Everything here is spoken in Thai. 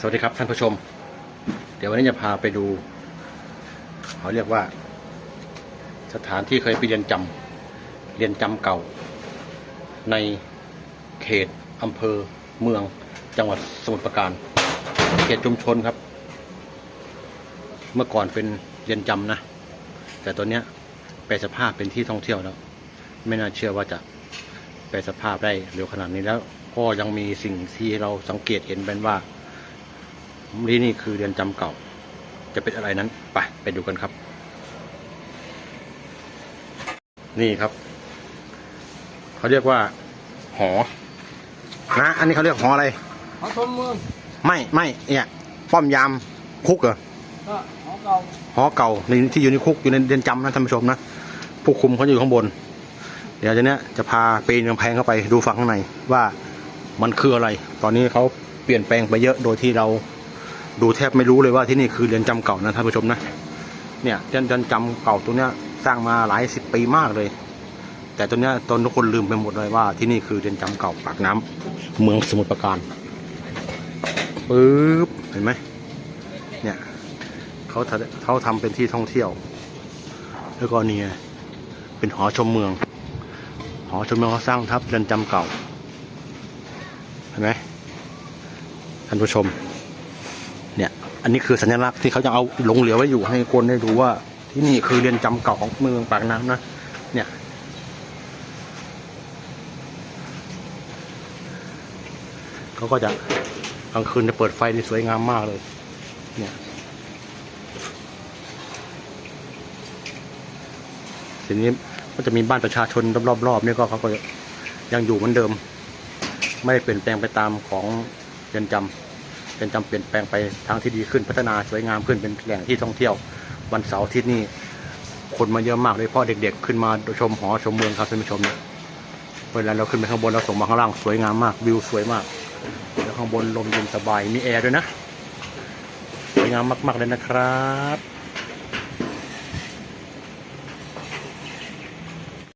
สวัสดีครับท่านผู้ชม เดี๋ยววันนี้จะพาไปดู เขาเรียกว่า สถานที่เคยไปเรียนจำเรียนจำเก่า ในเขตอำเภอเมืองจังหวัดสมุทรปราการ เขตชุมชนครับ เมื่อก่อนเป็นเรียนจำนะ แต่ตอนนี้แปลสภาพเป็นที่ท่องเที่ยวแล้ว ไม่น่าเชื่อว่าจะแปลสภาพได้เร็วขนาดนี้แล้ว ก็ยังมีสิ่งที่เราสังเกตเห็นเป็นว่า นี่นี่คือเรือนจำเก่า จะเป็นอะไรนั้นไปไปดูกันครับ นี่ครับ เขาเรียกว่า หอ นะ อันนี้เขาเรียกหออะไรเขาชมเมืองไม่ไม่เนี่ยป้อมยามคุกเหรอก็ของเก่าหอเก่าในที่อยู่ในคุกอยู่ในเรือนจำนะท่านผู้ชมนะผู้คุมเขาอยู่ข้างบน เดี๋ยวจะเนี้ยจะพาปีนกำแพงเข้าไปดูฝั่งข้างในว่ามันคืออะไร ตอนนี้เขาเปลี่ยนแปลงไปเยอะโดยที่เรา ดูแทบไม่รู้เลยว่าที่นี่คือเรือนจำเก่านะท่านผู้ชมนะเนี่ยเรือนเรือนจำเก่าตัวเนี้ยสร้างมาหลายสิบปีมากเลย แต่ตัวเนี้ยตอนทุกคนลืมไปหมดเลยว่าที่นี่คือเรือนจำเก่าปากน้ำเมืองสมุทรปราการปึ๊บเห็นไหมเนี่ยเขาเขาทำเป็นที่ท่องเที่ยว แล้วก็เนี่ยเป็นหอชมเมือง หอชมเมืองเขาสร้างทับเรือนจำเก่า เห็นไหมท่านผู้ชม อันนี้คือสัญลักษณ์ที่เขายังเอาหลงเหลือไว้อยู่ให้คนได้ดูว่า ที่นี่คือเรือนจำเก่าของเมืองปากน้ำนะ เนี่ย เขาก็จะกลางคืนจะเปิดไฟที่สวยงามมากเลย เนี่ยทีนี้ก็จะมีบ้านประชาชนรอบๆนี่ก็เขาก็ยังอยู่เหมือนเดิม ไม่ได้เปลี่ยนแปลงไปตามของเรือนจำ เป็นจำเปลี่ยนแปลงไปทางที่ดีขึ้นพัฒนาสวยงามขึ้นเป็นแหล่งที่ท่องเที่ยว วันเสาร์ที่นี่คนมาเยอะมากเลยเพราะเด็กๆ ขึ้นมาชมหอชมเมืองครับท่านผู้ชมเนี่ยเวลาเราขึ้นไปข้างบนเราส่งมาข้างล่างสวยงามมากวิวสวยมากแล้วข้างบนลมเย็นสบายมีแอร์ด้วยนะสวยงามมากๆเลยนะครับ